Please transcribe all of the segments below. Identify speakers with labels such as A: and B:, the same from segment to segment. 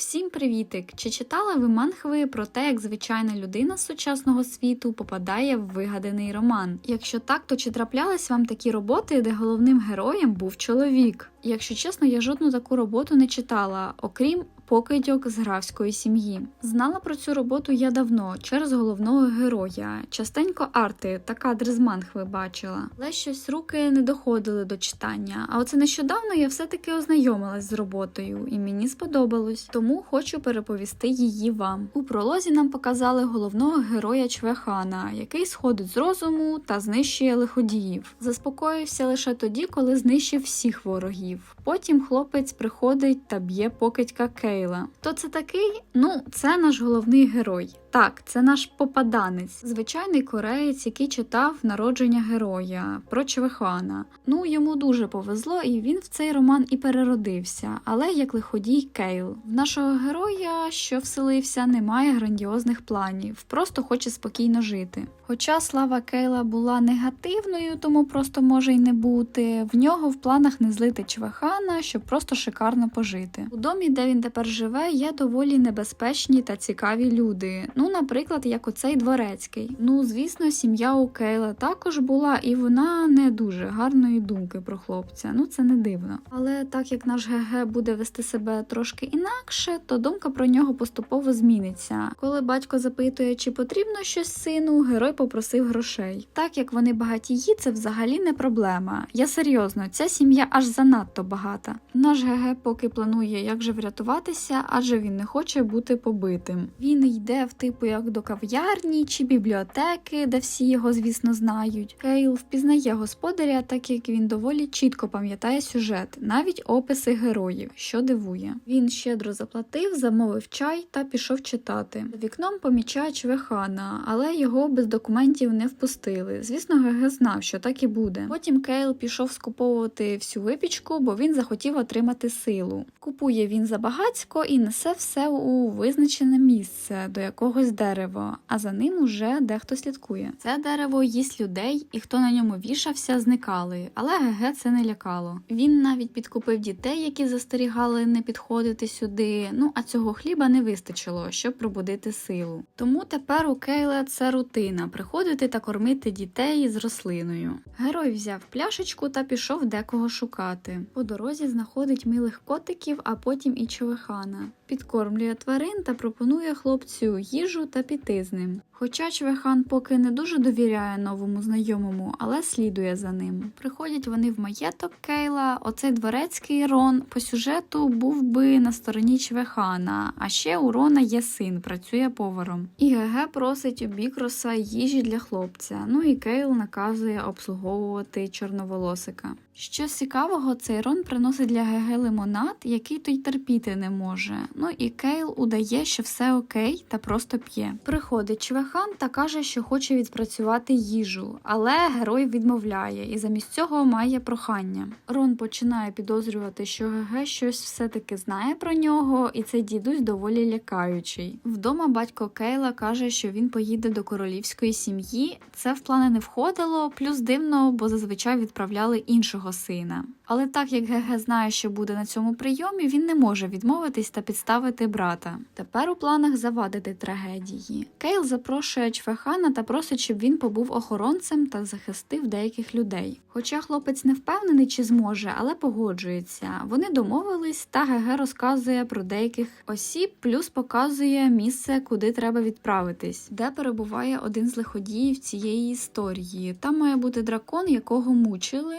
A: Всім привітик! Чи читали ви манхви про те, як звичайна людина з сучасного світу попадає в вигаданий роман? Якщо так, то чи траплялись вам такі роботи, де головним героєм був чоловік? Якщо чесно, я жодну таку роботу не читала, окрім покидьок з графської сім'ї. Знала про цю роботу я давно через головного героя. Частенько арти та кадри з манхви бачила, але щось руки не доходили до читання. А оце нещодавно я все-таки ознайомилась з роботою, і мені сподобалось, тому хочу переповісти її вам. У пролозі нам показали головного героя Чвехана, який сходить з розуму та знищує лиходіїв. Заспокоївся лише тоді, коли знищив всіх ворогів. Потім хлопець приходить та б'є покидька Кейла. Хто це такий? Ну, це наш головний герой. Так, це наш попаданець, звичайний кореєць, який читав народження героя про Чвехана. Ну йому дуже повезло, і він в цей роман і переродився. Але як лиходій Кейл. В нашого героя, що вселився, немає грандіозних планів, просто хоче спокійно жити. Хоча слава Кейла була негативною, тому просто може й не бути. В нього в планах не злити Чвехана, щоб просто шикарно пожити. У домі, де він тепер живе, є доволі небезпечні та цікаві люди. Ну, наприклад, як оцей дворецький. Ну, звісно, сім'я у Кейла також була, і вона не дуже гарної думки про хлопця. Ну, це не дивно. Але так як наш ГГ буде вести себе трошки інакше, то думка про нього поступово зміниться. Коли батько запитує, чи потрібно щось сину, герой попросив грошей. Так як вони багатії, це взагалі не проблема. Я серйозно, ця сім'я аж занадто багата. Наш ГГ поки планує, як же врятуватися, адже він не хоче бути побитим. Він йде в типу як до кав'ярні чи бібліотеки, де всі його, звісно, знають. Кейл впізнає господаря, так як він доволі чітко пам'ятає сюжет, навіть описи героїв, що дивує. Він щедро заплатив, замовив чай та пішов читати. За вікном помічає Чвехана, але його без документів не впустили. Звісно, ГГ знав, що так і буде. Потім Кейл пішов скуповувати всю випічку, бо він захотів отримати силу. Купує він забагацько і несе все у визначене місце до якогось дерева, а за ним уже дехто слідкує. Це дерево їсть людей, і хто на ньому вішався, зникали, але ГГ це не лякало. Він навіть підкупив дітей, які застерігали не підходити сюди. Ну а цього хліба не вистачило, щоб пробудити силу. Тому тепер у Кейла це рутина приходити та кормити дітей з рослиною. Герой взяв пляшечку та пішов декого шукати. По дорозі знаходить милих котиків, а потім і човехана. Підкормлює тварин та пропонує хлопцю їжу та піти з ним. Хоча Чвехан поки не дуже довіряє новому знайомому, але слідує за ним. Приходять вони в маєток Кейла. Оцей дворецький Рон по сюжету був би на стороні Чвехана, а ще у Рона є син, працює поваром. І ГГ просить у Бікроса їжі для хлопця. Ну і Кейл наказує обслуговувати чорноволосика. Що цікавого, цей Рон приносить для ГГ лимонад, який той терпіти не може. Ну і Кейл удає, що все окей, та просто п'є. Приходить Чвехан та каже, що хоче відпрацювати їжу, але герой відмовляє і замість цього має прохання. Рон починає підозрювати, що ГГ щось все-таки знає про нього, і цей дідусь доволі лякаючий. Вдома батько Кейла каже, що він поїде до королівської сім'ї. Це в плани не входило, плюс дивно, бо зазвичай відправляли іншого сина. Але так як ГГ знає, що буде на цьому прийомі, він не може відмовитись та підставити брата. Тепер у планах завадити трагедії. Кейл запрошує Чвехана та просить, щоб він побув охоронцем та захистив деяких людей. Хоча хлопець не впевнений, чи зможе, але погоджується. Вони домовились, та ГГ розказує про деяких осіб, плюс показує місце, куди треба відправитись, де перебуває один з лиходіїв цієї історії. Там має бути дракон, якого мучили.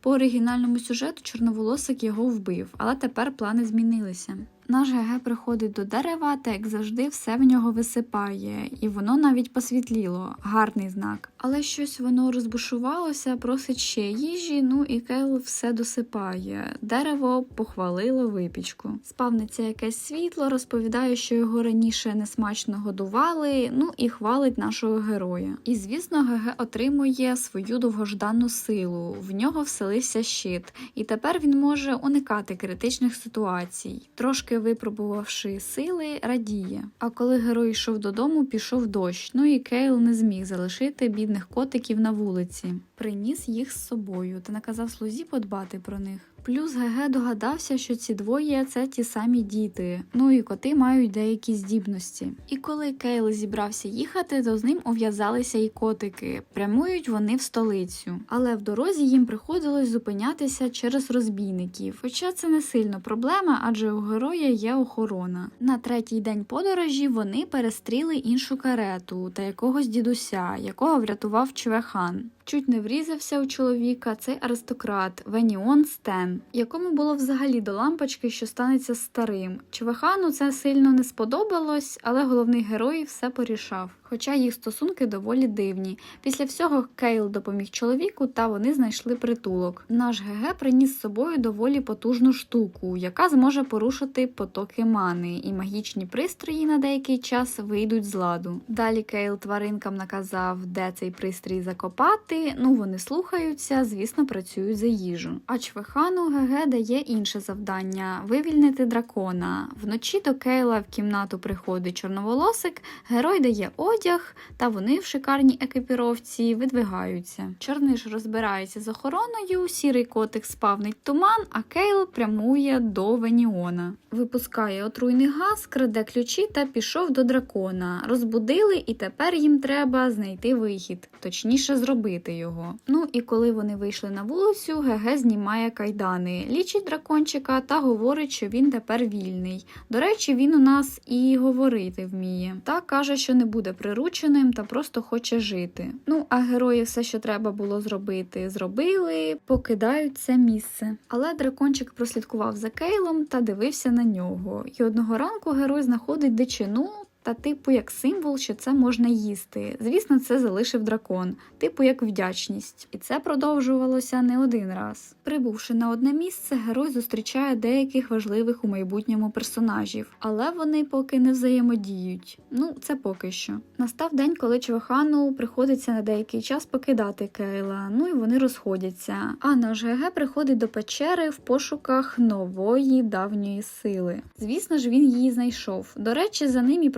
A: По оригінальному сюжету чорноволосик його вбив, але тепер плани змінилися. Наш ГГ приходить до дерева, та як завжди, все в нього висипає, і воно навіть посвітліло, гарний знак. Але щось воно розбушувалося, просить ще їжі. Ну і Кейл все досипає. Дерево похвалило випічку. Спавниться якесь світло, розповідає, що його раніше несмачно годували. Ну і хвалить нашого героя. І звісно, ГГ отримує свою довгождану силу. В нього вселився щит, і тепер він може уникати критичних ситуацій. Трошки випробувавши сили, радіє. А коли герой йшов додому, пішов дощ. Ну і Кейл не зміг залишити бідних котиків на вулиці. Приніс їх з собою та наказав слузі подбати про них. Плюс ГГ догадався, що ці двоє це ті самі діти. Ну і коти мають деякі здібності. І коли Кейл зібрався їхати, то з ним ув'язалися і котики. Прямують вони в столицю. Але в дорозі їм приходилось зупинятися через розбійників. Хоча це не сильно проблема, адже у героя є охорона. На третій день подорожі вони перестріли іншу карету та якогось дідуся, якого врятував Чвехан. Чуть не врізався у чоловіка цей аристократ Веніон Стен, якому було взагалі до лампочки, що станеться старим. Чвехану це сильно не сподобалось, але головний герой все порішав. Хоча їх стосунки доволі дивні. Після всього Кейл допоміг чоловіку, та вони знайшли притулок. Наш ГГ приніс з собою доволі потужну штуку, яка зможе порушити потоки мани, і магічні пристрої на деякий час вийдуть з ладу. Далі Кейл тваринкам наказав, де цей пристрій закопати. Ну вони слухаються, звісно, працюють за їжу. А Чвехану ГГ дає інше завдання вивільнити дракона. Вночі до Кейла в кімнату приходить чорноволосик, герой дає одяг, та вони в шикарній екіпіровці видвигаються. Чорниш розбирається з охороною, сірий котик спавнить туман, а Кейл прямує до Веніона. Випускає отруйний газ, краде ключі та пішов до дракона. Розбудили, і тепер їм треба знайти вихід, точніше зробити його. Ну і коли вони вийшли на вулицю, ГГ знімає кайдани, лічить дракончика та говорить, що він тепер вільний. До речі, він у нас і говорити вміє. Та каже, що не буде прирученим та просто хоче жити. Ну а герої все, що треба було зробити, зробили, покидають це місце. Але дракончик прослідкував за Кейлом та дивився на нього. І одного ранку герой знаходить дичину. Та типу як символ, що це можна їсти. Звісно, це залишив дракон, типу як вдячність. І це продовжувалося не один раз. Прибувши на одне місце, герой зустрічає деяких важливих у майбутньому персонажів, але вони поки не взаємодіють. Ну, це поки що. Настав день, коли Чвахану приходиться на деякий час покидати Кейла. Ну і вони розходяться. А наш ГГ приходить до печери в пошуках нової давньої сили. Звісно ж, він її знайшов. До речі, за ним і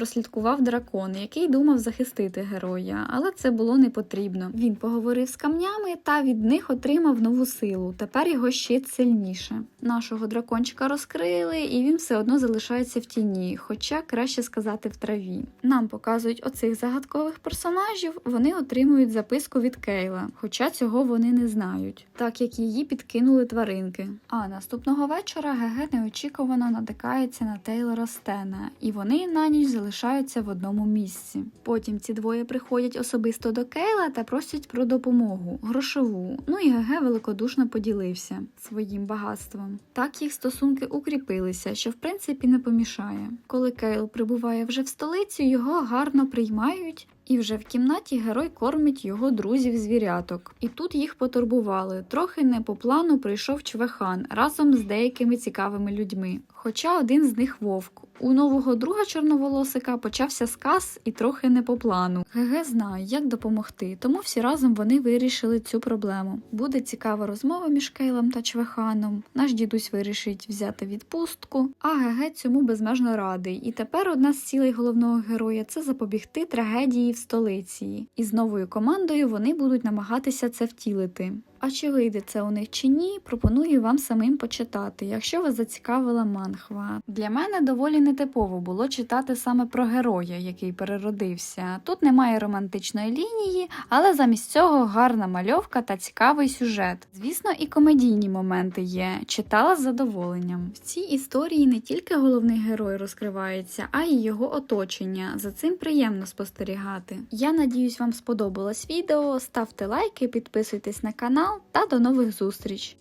A: дракон, який думав захистити героя, але це було не потрібно. Він поговорив з камнями та від них отримав нову силу. Тепер його щит сильніше. Нашого дракончика розкрили, і він все одно залишається в тіні, хоча краще сказати в траві. Нам показують оцих загадкових персонажів. Вони отримують записку від Кейла, хоча цього вони не знають, так як її підкинули тваринки. А наступного вечора ГГ неочікувано натикається на Тейлора Стена, і вони на ніч залишаються в одному місці. Потім ці двоє приходять особисто до Кейла та просять про допомогу, грошову. Ну і ГГ великодушно поділився своїм багатством. Так їх стосунки укріпилися, що в принципі не помішає. Коли Кейл прибуває вже в столицю, його гарно приймають. І вже в кімнаті герой кормить його друзів звіряток. І тут їх потурбували. Трохи не по плану прийшов Чвехан разом з деякими цікавими людьми. Хоча один з них вовк. У нового друга чорноволосика почався сказ і трохи не по плану. ГГ знає, як допомогти, тому всі разом вони вирішили цю проблему. Буде цікава розмова між Кейлом та Чвеханом. Наш дідусь вирішить взяти відпустку, а ГГ цьому безмежно радий. І тепер одна з цілей головного героя це запобігти трагедії в столиці. І з новою командою вони будуть намагатися це втілити. А чи вийде це у них чи ні, пропоную вам самим почитати, якщо вас зацікавила манхва. Для мене доволі нетипово було читати саме про героя, який переродився. Тут немає романтичної лінії, але замість цього гарна мальовка та цікавий сюжет. Звісно, і комедійні моменти є. Читала з задоволенням. В цій історії не тільки головний герой розкривається, а й його оточення. За цим приємно спостерігати. Я надіюсь, вам сподобалось відео. Ставте лайки, підписуйтесь на та до нових зустріч!